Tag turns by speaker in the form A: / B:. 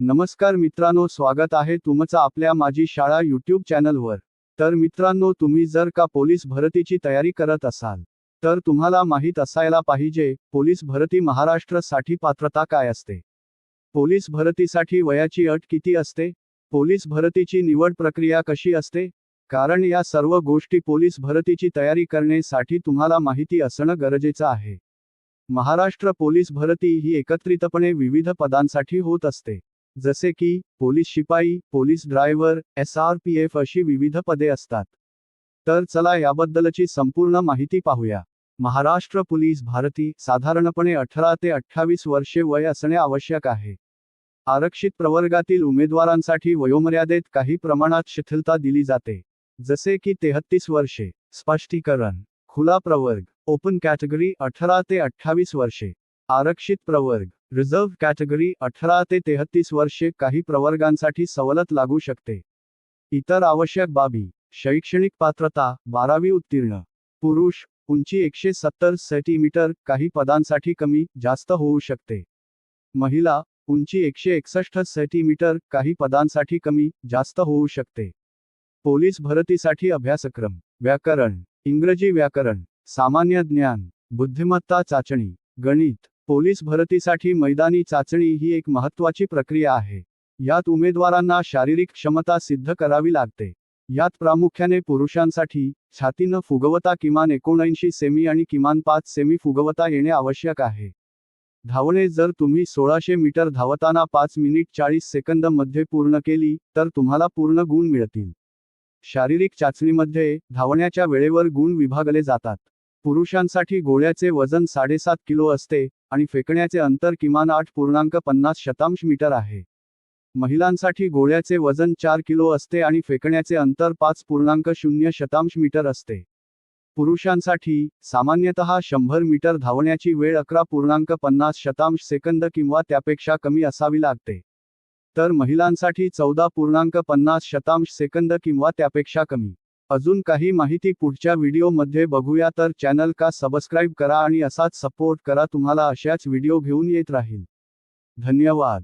A: नमस्कार मित्रांनो स्वागत आहे तुमचं आपल्या माझी शाळा यूट्यूब चॅनलवर. तर मित्रांनो तुम्ही जर का पोलीस भरतीची तयारी करत असाल तर तुम्हाला माहीत असायला पाहिजे पोलीस भरती महाराष्ट्रासाठी पात्रता काय असते? पोलीस भरतीसाठी वयाची अट किती असते? पोलीस भरतीची निवड प्रक्रिया कशी असते? कारण या सर्व गोष्टी पोलीस भरतीची तयारी करण्यासाठी तुम्हाला माहिती असणं गरजेचं आहे. महाराष्ट्र पोलीस भरती ही एकत्रितपणे विविध पदांसाठी होत असते. जसे की पोलीस शिपाई police driver S R P F अशी विविध पदे असतात. तर चला याबद्दलची संपूर्ण माहिती पाहूया. महाराष्ट्र पोलीस भारती साधारणपणे अठरा ते अठ्ठावीस वर्षे वय असणे आवश्यक आहे. आरक्षित प्रवर्गातील उमेदवारांसाठी वयोमर्यादेत काही प्रमाणात शिथिलता दिली जाते. जसे की तेहत्तीस वर्षे स्पष्टीकरण खुला प्रवर्ग ओपन कॅटेगरी अठरा ते अठ्ठावीस वर्षे आरक्षित प्रवर्ग रिझर्व्ह कॅटेगरी अठरा ते तेहत्तीस वर्षे काही प्रवर्गांसाठी सवलत लागू शकते. इतर आवश्यक बाबी. शैक्षणिक पात्रता. बारावी उत्तीर्ण. पुरुष. उंची एकशे सत्तर सेंटीमीटर. काही पदांसाठी कमी जास्त होऊ शकते. महिला. उंची एकशे एकसष्ट सेंटीमीटर. काही पदांसाठी कमी जास्त होऊ शकते. पोलीस भरतीसाठी अभ्यासक्रम. व्याकरण. इंग्रजी व्याकरण. सामान्य ज्ञान. बुद्धिमत्ता चाचणी. गणित. पोलीस भरतीसाठी मैदानी चाचणी ही एक महत्त्वाची प्रक्रिया आहे. यात उमेदवारांना शारीरिक क्षमता सिद्ध करावी लागते. यात प्रामुख्याने पुरुषांसाठी छातीनं फुगवता किमान एकोणऐंशी सेमी आणि किमान पाच सेमी फुगवता येणे आवश्यक आहे. धावणे जर तुम्ही सोळाशे मीटर धावताना पाच मिनिट चाळीस सेकंदमध्ये पूर्ण केली तर तुम्हाला पूर्ण गुण मिळतील. शारीरिक चाचणीमध्ये धावण्याच्या वेळेवर गुण विभागले जातात. पुरुषांसाठी गोळ्याचे वजन साडेसात किलो असते आणि फेकण्याचे अंतर किमान आठ पूर्णांक पन्नास शतांश मीटर आहे. महिलांसाठी गोळ्याचे वजन चार किलो असते आणि फेकण्याचे अंतर पाच पूर्णांक शून्य शतांश मीटर असते. पुरुषांसाठी सामान्यतः शंभर मीटर धावण्याची वेळ अकरा पूर्णांक पन्नास शतांश सेकंद किंवा त्यापेक्षा कमी असावी लागते. तर महिलांसाठी चौदा पूर्णांक पन्नास शतांश सेकंद किंवा त्यापेक्षा कमी. अजून काही माहिती पुढच्या व्हिडिओमध्ये बघूया तर चॅनल का सबस्क्राईब करा आणि असाच सपोर्ट करा तुम्हाला अशाच व्हिडिओ घेऊन येत राहील. धन्यवाद.